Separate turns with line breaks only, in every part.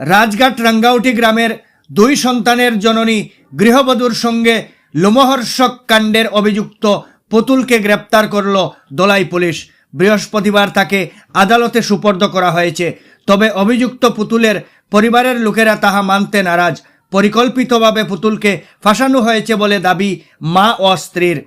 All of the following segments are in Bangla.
রাজঘাট রাঙ্গাউটি গ্রামের দুই সন্তানের জননী গৃহবধূর সঙ্গে লোমহর্ষক কাণ্ডের অভিযুক্ত পুতুলকে গ্রেপ্তার করল দলাই পুলিশ। বৃহস্পতিবার তাকে আদালতে সুপর্দ করা হয়েছে। তবে অভিযুক্ত পুতুলের পরিবারের লোকেরা তাহা মানতে নারাজ। পরিকল্পিতভাবে পুতুলকে ফাঁসানো হয়েছে বলে দাবি মা ও স্ত্রীর।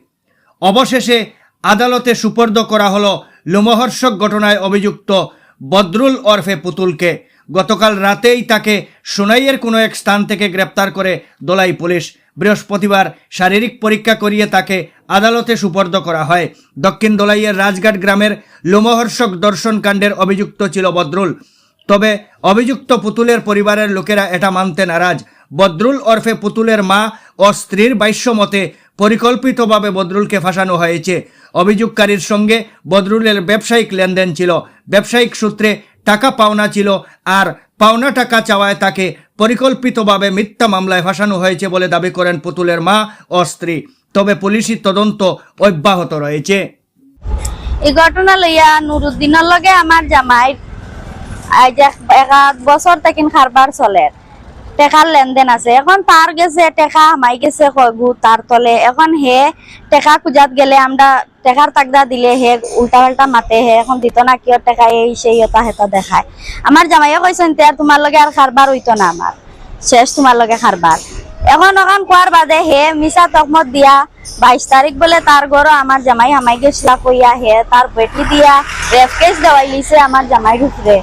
অবশেষে আদালতে সুপর্দ করা হলো লোমহর্ষক ঘটনায় অভিযুক্ত বদরুল ওরফে পুতুলকে। গতকাল রাতেই তাকে সোনাইয়ের কোনো এক স্থান থেকে গ্রেপ্তার করে দোলাই পুলিশ। বৃহস্পতিবার শারীরিক পরীক্ষা করিয়ে তাকে আদালতে সুপর্দ করা হয়। দক্ষিণ দোলাইয়ের রাজঘাট গ্রামের লোমহর্ষক দর্শন কাণ্ডের অভিযুক্ত ছিল বদরুল। তবে অভিযুক্ত পুতুলের পরিবারের লোকেরা এটা মানতে নারাজ। বদরুল ওরফে পুতুলের মা ও স্ত্রীর বাইশ্য মতে পরিকল্পিতভাবে বদরুলকে ফাঁসানো হয়েছে। অভিযোগকারীর সঙ্গে বদরুলের ব্যবসায়িক লেনদেন ছিল। ব্যবসায়িক সূত্রে টাকা পাওনা ছিল আর পাওনা টাকা চাওয়ায় তাকে পরিকল্পিতভাবে মিথ্যা মামলায় ফাঁসানো হয়েছে বলে দাবি করেন পুতুলের মা ও স্ত্রী। তবে পুলিশি তদন্ত অব্যাহত রয়েছে।
এই ঘটনা লইয়া নুরুদ্দিনের লগে আমার জামাই এক বছর তাকিন খারবার চলে। টেকার লেনদেন আছে। এখন তার গেছে, টেকা হামাই গেছে কয়গু তার তলে। এখন হে টেকা খুঁজাত গেলে আমরা টেকার তাকদা দিলে হে উল্টা পাল্টা মাতে হে, এখন দিত না, কিয় টেকা, এই সেই এটা হেতা দেখায়। আমার জামাইয়ে কইছেন তে তোমার লগে আর খারবার হইতো না আমার শেষ তোমার লগে খারবার এখন এখন কোয়ার বাদে হে, মিছা তকমত দিয়া বাইশ তারিখ বলে তার ঘর আমার জামাই হামাই গেছিলা কইয়া হে তার বেটি দিয়া রেপ কেস দেওয়াই লিছে আমার জামাই উপরে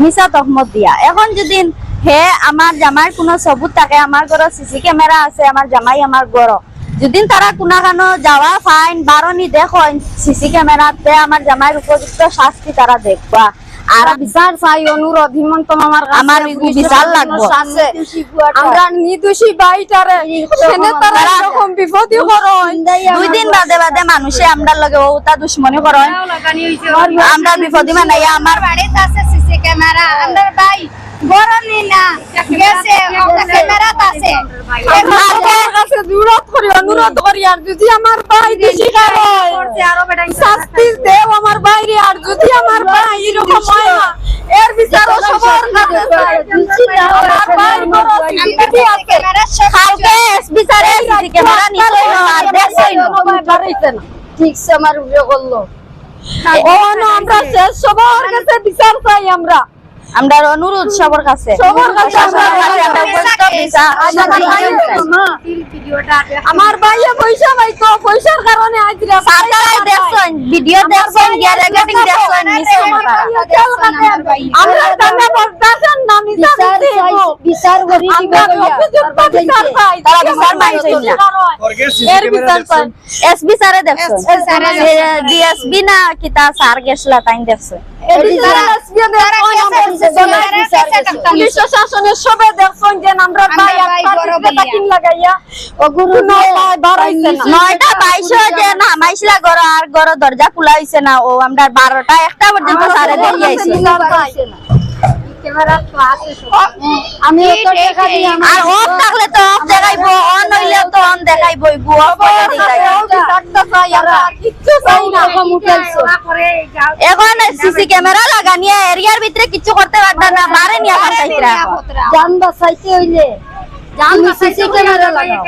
মিছা তকমত দিয়া। এখন যদি হে আমার জামাইয়ের কোনো সবুত থাকে আমার ঘর সিসি ক্যামেরা আছে আমার জামাই আমার ঘর যদি তারা কোনা কানো যাওয়া ফাইন বারণি দেখো সিসি ক্যামেরাতে আমার জামাইয়ের উপযুক্ত শাস্তি তারা দেখবা। আর
বিচার চাই অনুরোধ হিমন্ত মামার কাছে।
আমার
পুলিশের
বিচার
জন্য
লাগবো।
আমরা নির্দোষী বাইটারে সেনে তারা এরকম বিপদই করন
দুই দিন বাদে বাদে মানুষে আমরা লগে ও তা দুশ্মনী করেন। আমরা বিপদী মানাইয়া আমার
বাড়িতে আছে সিসি ক্যামেরা। আমার ভাই গরনি না। গেছে ক্যামেরাত আছে।
সবার কাছে জুরত করি অনুরোধ করি আর যদি আমার ভাই দোষী শাস্তি দেও আমার বাইরে আর যদি আমার ভাই এরকম হয় না এর বিচার সবার কাছে আমার ভাইয়ের বড় স্বীকৃতি আছে।
কালকে এসপি স্যারে সিসি ক্যামেরা নিশ্চয় আর দেখছই না।
ঠিক সে আমার উপরে করল। ও না আমরা শেষ সবার কাছে বিচার চাই আমরা।
আমরা অনুরোধ সবার কাছে।
সবার কাছে আমরা ভাই- ভাইয়ে পয়সা পাইতো পয়সার কারণে আজ রে
দেখছেন ভিডিও দেখছেন গিয়া রেকর্ডিং দেখছেন
আমরা না মিছা দিতে
বিচার করি
আমরা বিচার চাই
তারা বিচার মানছেন না।
এর বিচার চাই
এসপি স্যারে দেখছেন
SB স্যারে দেখছেন।
ডিএসপি না কিতা স্যার গেছলা তাই দেখছে।
পুলিশ সবে দেখছেন যে আমরা ভাই
ভাইয়া।
তাকিন লাগাইয়া। ও গুরু
নয়টা বাইশে যে না মাইসলা ঘর আর ঘর দরজা খোলা হইছে না। ও আমরা বারোটা একটা পর্যন্ত সারে আইছি।
আমি তো টাকা দিই
আর অফ থাকলে তো অফ দেখাইবো অন হইলে তো অন দেখাইবো গু অফ এখন সিসি ক্যামেরা লাগানিয়ে এরিয়ার ভিতরে কিছু করতে পারবে না পাঠাইছিরা
জান বাঁচাইতে হইলে। জান সিসি ক্যামেরা লাগাও।